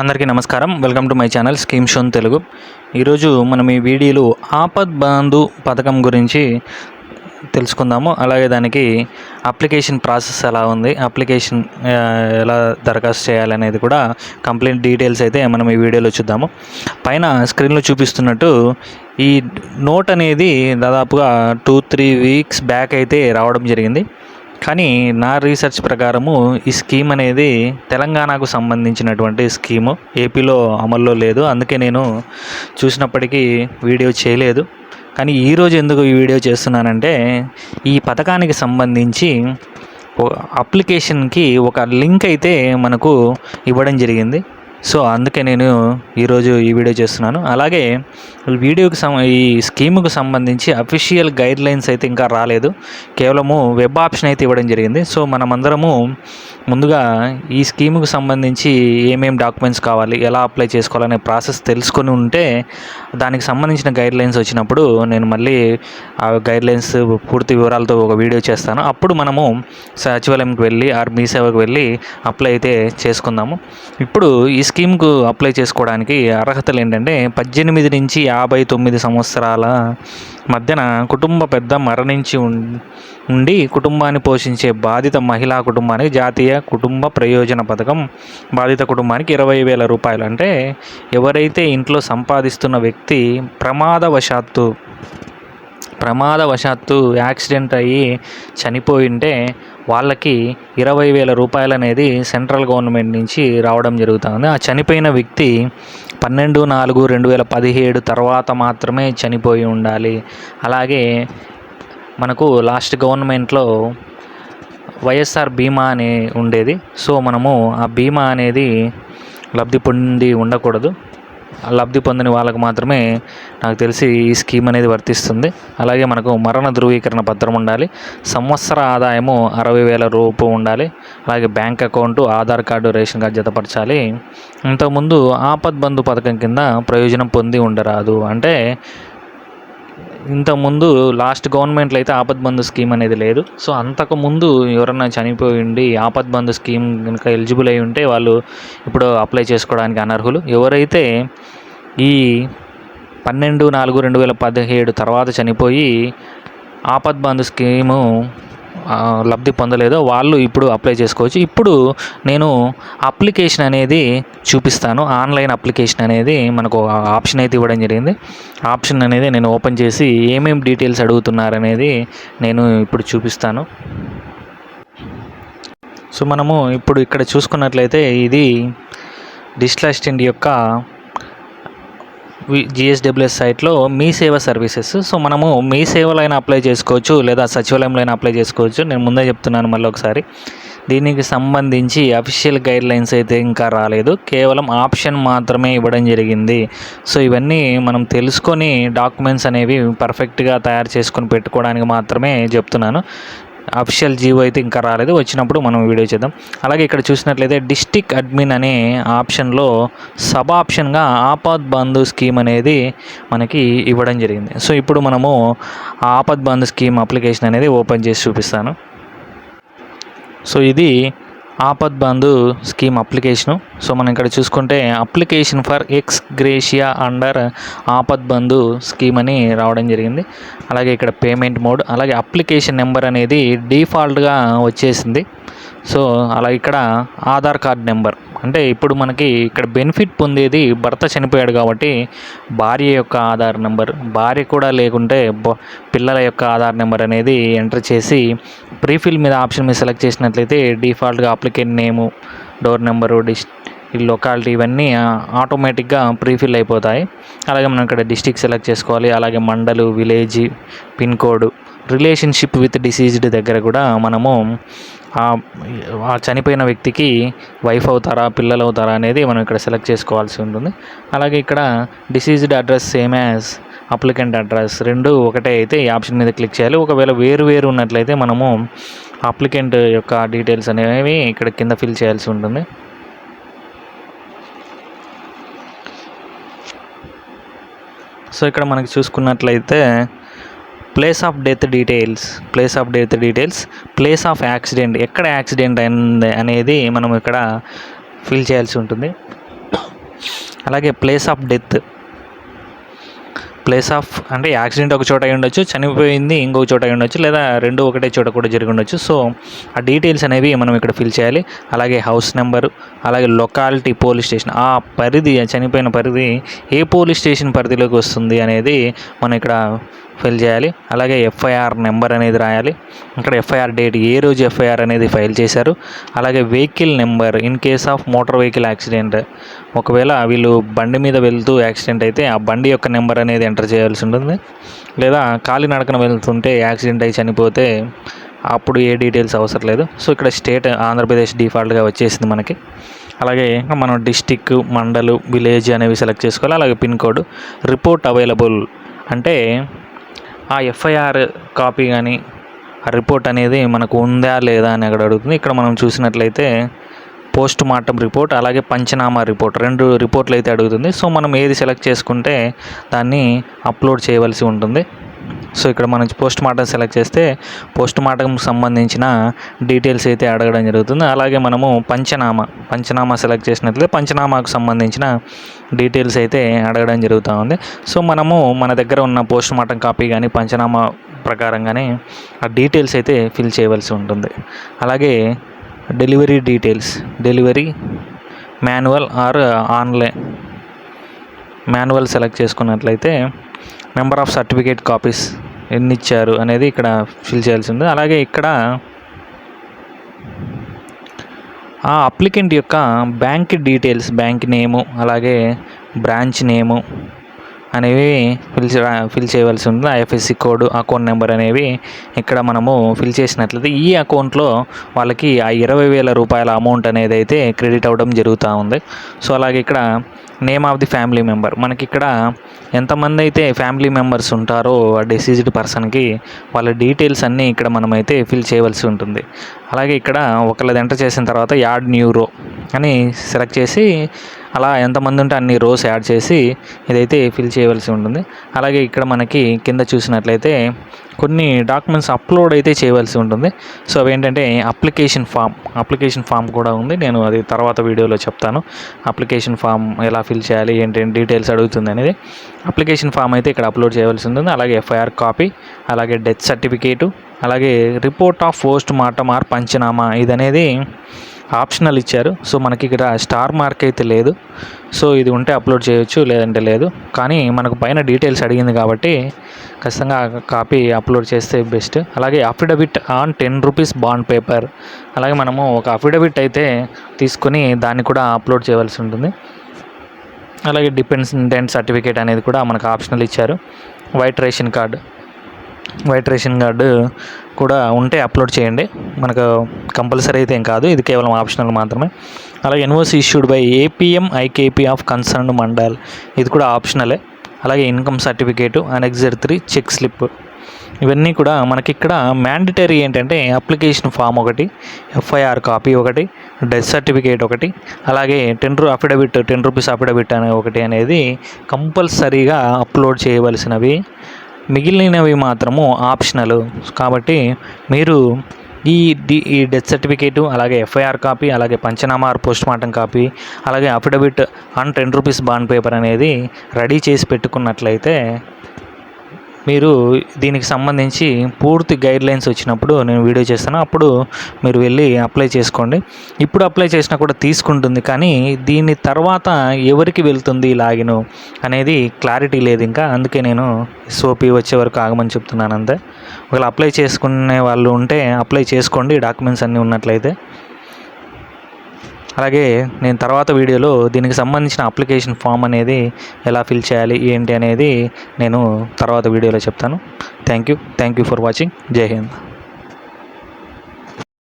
అందరికీ నమస్కారం. Welcome to my channel scheme show Telugu ఈరోజు మనం ఈ వీడియోలో ఆపద్ బంధు పథకం గురించి తెలుసుకుందాము. అలాగే దానికి అప్లికేషన్ ప్రాసెస్ ఎలా ఉంది అప్లికేషన్ ఎలా దరఖాస్తు చేయాలనేది కూడా కంప్లీట్ డీటెయిల్స్ అయితే మనం ఈ వీడియోలో చూద్దాము. పైన స్క్రీన్లో చూపిస్తున్నట్టు ఈ నోట్ అనేది దాదాపుగా టూ త్రీ వీక్స్ బ్యాక్ అయితే రావడం జరిగింది. కానీ నా రీసెర్చ్ ప్రకారము ఈ స్కీమ్ అనేది తెలంగాణకు సంబంధించినటువంటి స్కీము. ఏపీలో అమల్లో లేదు. అందుకే నేను చూసినప్పటికీ వీడియో చేయలేదు. కానీ ఈరోజు ఎందుకు ఈ వీడియో చేస్తున్నానంటే ఈ పథకానికి సంబంధించి అప్లికేషన్కి ఒక లింక్ అయితే మనకు ఇవ్వడం జరిగింది. సో అందుకే నేను ఈరోజు ఈ వీడియో చేస్తున్నాను. అలాగే వీడియోకి సం ఈ స్కీముకు సంబంధించి అఫీషియల్ గైడ్ లైన్స్ అయితే ఇంకా రాలేదు. కేవలము వెబ్ ఆప్షన్ అయితే ఇవ్వడం జరిగింది. సో మనమందరము ముందుగా ఈ స్కీముకు సంబంధించి ఏమేమి డాక్యుమెంట్స్ కావాలి ఎలా అప్లై చేసుకోవాలనే ప్రాసెస్ తెలుసుకొని ఉంటే దానికి సంబంధించిన గైడ్ లైన్స్ వచ్చినప్పుడు నేను మళ్ళీ ఆ గైడ్ లైన్స్ పూర్తి వివరాలతో ఒక వీడియో చేస్తాను. అప్పుడు మనము సచివాలయంకి వెళ్ళి ఆర్ మీ సేవకు వెళ్ళి అప్లై అయితే చేసుకుందాము. ఇప్పుడు ఈ స్కీమ్కు అప్లై చేసుకోవడానికి అర్హతలు ఏంటంటే పద్దెనిమిది నుంచి యాభై తొమ్మిది సంవత్సరాల మధ్యన కుటుంబ పెద్ద మరణించి ఉం- ఉండి కుటుంబాన్ని పోషించే బాధిత మహిళా కుటుంబానికి జాతీయ కుటుంబ ప్రయోజన పథకం బాధిత కుటుంబానికి ఇరవై వేల రూపాయలు. అంటే ఎవరైతే ఇంట్లో సంపాదిస్తున్న వ్యక్తి ప్రమాదవశాత్తు ప్రమాదవశాత్తు యాక్సిడెంట్ అయ్యి చనిపోయింటే వాళ్ళకి ఇరవై వేల రూపాయలు అనేది సెంట్రల్ గవర్నమెంట్ నుంచి రావడం జరుగుతుంది. ఆ చనిపోయిన వ్యక్తి పన్నెండు నాలుగు రెండు వేల పదిహేడు తర్వాత మాత్రమే చనిపోయి ఉండాలి. అలాగే మనకు లాస్ట్ గవర్నమెంట్లో వైఎస్ఆర్ బీమా అని ఉండేది. సో మనము ఆ బీమా అనేది లబ్ధి పొంది ఉండకూడదు. లబ్ధి పొందని వాళ్ళకు మాత్రమే నాకు తెలిసి ఈ స్కీమ్ అనేది వర్తిస్తుంది. అలాగే మనకు మరణ ధృవీకరణ పత్రం ఉండాలి. సంవత్సర ఆదాయము అరవై వేల రూపు ఉండాలి. అలాగే bank account Aadhaar card ration card జతపరచాలి. ఇంతకుముందు ఆపద్ బంధు పథకం కింద ప్రయోజనం పొంది ఉండరాదు. అంటే ఇంతకుముందు లాస్ట్ గవర్నమెంట్లో అయితే ఆపద్ బంధు స్కీమ్ అనేది లేదు. సో అంతకు ముందు ఎవరన్నా చనిపోయి ఉండి ఆపద్ బంధు స్కీమ్ కనుక ఎలిజిబుల్ అయి ఉంటే వాళ్ళు ఇప్పుడు అప్లై చేసుకోవడానికి అనర్హులు. ఎవరైతే ఈ పన్నెండు నాలుగు రెండు వేల పదిహేడు తర్వాత చనిపోయి ఆపద్ బంధు స్కీము లబ్ధి పొందలేదో వాళ్ళు ఇప్పుడు అప్లై చేసుకోవచ్చు. ఇప్పుడు నేను అప్లికేషన్ అనేది చూపిస్తాను. ఆన్లైన్ అప్లికేషన్ అనేది మనకు ఆప్షన్ అయితే ఇవ్వడం జరిగింది. ఆప్షన్ అనేది నేను ఓపెన్ చేసి ఏమేమి డీటెయిల్స్ అడుగుతున్నారనేది నేను ఇప్పుడు చూపిస్తాను. సో మనము ఇప్పుడు ఇక్కడ చూసుకున్నట్లయితే ఇది డిజిటల్ అసిస్టెంట్ యొక్క జిఎస్డబ్ల్యూఎస్ సైట్లో మీ సేవ సర్వీసెస్. సో మనము మీ సేవలో అయినా అప్లై చేసుకోవచ్చు లేదా సచివాలయంలో అయినా అప్లై చేసుకోవచ్చు. నేను ముందే చెప్తున్నాను మళ్ళీ ఒకసారి. దీనికి సంబంధించి అఫీషియల్ గైడ్ లైన్స్ అయితే ఇంకా రాలేదు. కేవలం ఆప్షన్ మాత్రమే ఇవ్వడం జరిగింది. సో ఇవన్నీ మనం తెలుసుకొని డాక్యుమెంట్స్ అనేవి పర్ఫెక్ట్గా తయారు చేసుకొని పెట్టుకోవడానికి మాత్రమే చెప్తున్నాను. అఫిషియల్ జీవో అయితే ఇంకా రాలేదు. వచ్చినప్పుడు మనం వీడియో చేద్దాం. అలాగే ఇక్కడ చూసినట్లయితే డిస్టిక్ అడ్మిన్ అనే ఆప్షన్లో సబ్ ఆప్షన్గా ఆపద్ బంధు స్కీమ్ అనేది మనకి ఇవ్వడం జరిగింది. సో ఇప్పుడు మనము ఆపద్ బంధు స్కీమ్ అప్లికేషన్ అనేది ఓపెన్ చేసి చూపిస్తాను. సో ఇది Apad Bandhu scheme application. So మనం ఇక్కడ చూసుకుంటే application for ex gratia under Apad Bandhu scheme అని రావడం జరిగింది. అలాగే ఇక్కడ పేమెంట్ మోడ్ అలాగే అప్లికేషన్ నెంబర్ అనేది డిఫాల్ట్గా వచ్చేసింది. సో అలా ఇక్కడ ఆధార్ కార్డ్ నెంబర్. అంటే ఇప్పుడు మనకి ఇక్కడ బెనిఫిట్ పొందేది భర్త చనిపోయాడు కాబట్టి భార్య యొక్క ఆధార్ నెంబర్. భార్య కూడా లేకుంటే బ- పిల్లల యొక్క ఆధార్ నెంబర్ అనేది ఎంటర్ చేసి ప్రీఫిల్ మీద ఆప్షన్ మీద సెలెక్ట్ చేసినట్లయితే డిఫాల్ట్గా అప్లికెంట్ నేము డోర్ నెంబరు డిస్ ఈ లొకాలిటీ ఇవన్నీ ఆటోమేటిక్గా ప్రీఫిల్ అయిపోతాయి. అలాగే మనం ఇక్కడ డిస్టిక్ సెలెక్ట్ చేసుకోవాలి. అలాగే mandal village pin code relationship with deceased దగ్గర కూడా మనము ఆ చనిపోయిన వ్యక్తికి వైఫ్ అవుతారా పిల్లలు అవుతారా అనేది మనం ఇక్కడ సెలెక్ట్ చేసుకోవాల్సి ఉంటుంది. అలాగే ఇక్కడ deceased address same as applicant address రెండు ఒకటే అయితే ఈ ఆప్షన్ మీద క్లిక్ చేయాలి. ఒకవేళ వేరు వేరు ఉన్నట్లయితే మనము అప్లికెంట్ యొక్క డీటెయిల్స్ అనేవి ఇక్కడ కింద ఫిల్ చేయాల్సి ఉంటుంది. సో ఇక్కడ మనకి చూసుకున్నట్లయితే place of death details place of death details place of accident ఎక్కడ యాక్సిడెంట్ అయింది అనేది మనం ఇక్కడ ఫిల్ చేయాల్సి ఉంటుంది. అలాగే place of death place of అంటే యాక్సిడెంట్ ఒక చోట అయి ఉండొచ్చు చనిపోయింది ఇంకొక చోట అయి ఉండొచ్చు లేదా రెండు ఒకటే చోట కూడా జరిగి ఉండొచ్చు. సో ఆ డీటెయిల్స్ అనేవి మనం ఇక్కడ ఫిల్ చేయాలి. అలాగే హౌస్ నెంబరు అలాగే లొకాలిటీ పోలీస్ స్టేషన్ ఆ పరిధి చనిపోయిన పరిధి ఏ పోలీస్ స్టేషన్ పరిధిలోకి వస్తుంది అనేది మనం ఇక్కడ ఫిల్ చేయాలి. అలాగే ఎఫ్ఐఆర్ నెంబర్ అనేది రాయాలి. ఇక్కడ ఎఫ్ఐఆర్ డేట్ ఏ రోజు ఎఫ్ఐఆర్ అనేది ఫైల్ చేశారు. అలాగే vehicle number in case of motor vehicle accident. ఒకవేళ వీళ్ళు బండి మీద వెళ్తూ యాక్సిడెంట్ అయితే ఆ బండి యొక్క నెంబర్ అనేది ఎంటర్ చేయాల్సి ఉంటుంది. లేదా ఖాళీ నడకన వెళ్తుంటే యాక్సిడెంట్ అయి చనిపోతే అప్పుడు ఏ డీటెయిల్స్ అవసరం లేదు. సో ఇక్కడ స్టేట్ ఆంధ్రప్రదేశ్ డిఫాల్ట్గా వచ్చేసింది మనకి. అలాగే మనం డిస్టిక్ మండలు విలేజ్ అనేవి సెలెక్ట్ చేసుకోవాలి. అలాగే పిన్ కోడ్ రిపోర్ట్ అవైలబుల్ అంటే ఆ ఎఫ్ఐఆర్ కాపీ కానీ ఆ రిపోర్ట్ అనేది మనకు ఉందా లేదా అని అక్కడ అడుగుతుంది. ఇక్కడ మనం చూసినట్లయితే పోస్ట్ మార్టం రిపోర్ట్ అలాగే పంచనామా రిపోర్ట్ రెండు రిపోర్ట్లు అయితే అడుగుతుంది. సో మనం ఏది సెలెక్ట్ చేసుకుంటే దాన్ని అప్లోడ్ చేయవలసి ఉంటుంది. సో ఇక్కడ మనం పోస్ట్ మార్టం సెలెక్ట్ చేస్తే పోస్ట్ మార్టంకి సంబంధించిన డీటెయిల్స్ అయితే అడగడం జరుగుతుంది. అలాగే మనము పంచనామా పంచనామా సెలెక్ట్ చేసినట్లయితే పంచనామాకు సంబంధించిన డీటెయిల్స్ అయితే అడగడం జరుగుతూ ఉంది. సో మనము మన దగ్గర ఉన్న పోస్ట్ మార్టం కాపీ కానీ పంచనామా ప్రకారం కానీ ఆ డీటెయిల్స్ అయితే ఫిల్ చేయవలసి ఉంటుంది. అలాగే delivery details delivery manual or online manual select చేసుకున్నట్లయితే నెంబర్ ఆఫ్ సర్టిఫికేట్ కాపీస్ ఎన్ని ఇచ్చారు అనేది ఇక్కడ ఫిల్ చేయాల్సి ఉంది. అలాగే ఇక్కడ ఆ అప్లికెంట్ యొక్క బ్యాంక్ డీటెయిల్స్ బ్యాంక్ నేము అలాగే బ్రాంచ్ నేము అనేవి ఫిల్ ఫిల్ చేయవలసి ఉంది ఐఎఫ్ఎస్సి కోడ్ అకౌంట్ నెంబర్ అనేవి ఇక్కడ మనము ఫిల్ చేసినట్లయితే ఈ అకౌంట్లో వాళ్ళకి ఆ ఇరవై వేల రూపాయల అమౌంట్ అనేది అయితే క్రెడిట్ అవ్వడం జరుగుతూ ఉంది. సో అలాగే ఇక్కడ name of the family member మనకి ఇక్కడ ఎంతమంది అయితే ఫ్యామిలీ మెంబర్స్ ఉంటారో ఆ డిసీజ్డ్ పర్సన్కి వాళ్ళ డీటెయిల్స్ అన్నీ ఇక్కడ మనమైతే ఫిల్ చేయవలసి ఉంటుంది. అలాగే ఇక్కడ ఒకళ్ళది ఎంటర్ చేసిన తర్వాత యాడ్ న్యూరో అని సెలెక్ట్ చేసి అలా ఎంతమంది ఉంటే అన్ని రోస్ యాడ్ చేసి ఇదైతే ఫిల్ చేయవలసి ఉంటుంది. అలాగే ఇక్కడ మనకి కింద చూసినట్లయితే కొన్ని డాక్యుమెంట్స్ అప్లోడ్ అయితే చేయవలసి ఉంటుంది. సో అవి ఏంటంటే అప్లికేషన్ ఫామ్ అప్లికేషన్ ఫామ్ కూడా ఉంది. నేను అది తర్వాత వీడియోలో చెప్తాను. అప్లికేషన్ ఫామ్ ఎలా ఫిల్ చేయాలి ఏంటి డీటెయిల్స్ అడుగుతుంది అనేది అప్లికేషన్ ఫామ్ అయితే ఇక్కడ అప్లోడ్ చేయవలసి ఉంటుంది. అలాగే ఎఫ్ఐఆర్ కాపీ అలాగే డెత్ సర్టిఫికేటు అలాగే report of post mortem or panchnama ఇది అనేది ఆప్షనల్ ఇచ్చారు. సో మనకి ఇక్కడ స్టార్ మార్క్ అయితే లేదు. సో ఇది ఉంటే అప్లోడ్ చేయొచ్చు లేదంటే లేదు. కానీ మనకు పైన డీటెయిల్స్ అడిగింది కాబట్టి ఖచ్చితంగా కాపీ అప్లోడ్ చేస్తే బెస్ట్. అలాగే affidavit on ten rupees bond paper. అలాగే మనము ఒక అఫిడవిట్ అయితే తీసుకొని దాన్ని కూడా అప్లోడ్ చేయవలసి ఉంటుంది. అలాగే డిపెండెంట్ సర్టిఫికేట్ అనేది కూడా మనకు ఆప్షనల్ ఇచ్చారు. White ration card. White ration card కూడా ఉంటే అప్లోడ్ చేయండి. మనకు కంపల్సరీ అయితే ఏం కాదు. ఇది కేవలం ఆప్షనల్ మాత్రమే. అలాగే NOC issued by APM IKP of concern mandal. ఇది కూడా ఆప్షనలే. అలాగే income certificate annexure three check slip. ఇవన్నీ కూడా మనకి ఇక్కడ మ్యాండటరీ ఏంటంటే అప్లికేషన్ ఫామ్ ఒకటి ఎఫ్ఐఆర్ కాపీ ఒకటి డెత్ సర్టిఫికేట్ ఒకటి అలాగే టెన్ రూ అఫిడవిట్ టెన్ రూపీస్ అఫిడవిట్ అనే ఒకటి అనేది కంపల్సరీగా అప్లోడ్ చేయవలసినవి. మిగిలినవి మాత్రము ఆప్షనల్. కాబట్టి మీరు ఈ డి ఈ డెత్ సర్టిఫికేటు అలాగే ఎఫ్ఐఆర్ కాపీ అలాగే పంచనామా పోస్ట్ మార్టం కాపీ అలాగే affidavit and ten rupees bond paper అనేది రెడీ చేసి పెట్టుకున్నట్లయితే మీరు దీనికి సంబంధించి పూర్తి గైడ్ లైన్స్ వచ్చినప్పుడు నేను వీడియో చేస్తాను. అప్పుడు మీరు వెళ్ళి అప్లై చేసుకోండి. ఇప్పుడు అప్లై చేసినా కూడా తీసుకుంటుంది. కానీ దీని తర్వాత ఎవరికి వెళ్తుంది లాగిన్ అనేది క్లారిటీ లేదు ఇంకా. అందుకే నేను సోపీ వచ్చే వరకు ఆగమని చెప్తున్నాను అంతే. ఒకవేళ అప్లై చేసుకునే వాళ్ళు ఉంటే అప్లై చేసుకోండి. డాక్యుమెంట్స్ అన్నీ ఉన్నట్లయితే. అలాగే నేను తర్వాత వీడియోలో దీనికి సంబంధించిన అప్లికేషన్ ఫామ్ అనేది ఎలా ఫిల్ చేయాలి ఏంటి అనేది నేను తర్వాత వీడియోలో చెప్తాను. Thank you. Thank you for watching. Jai Hind.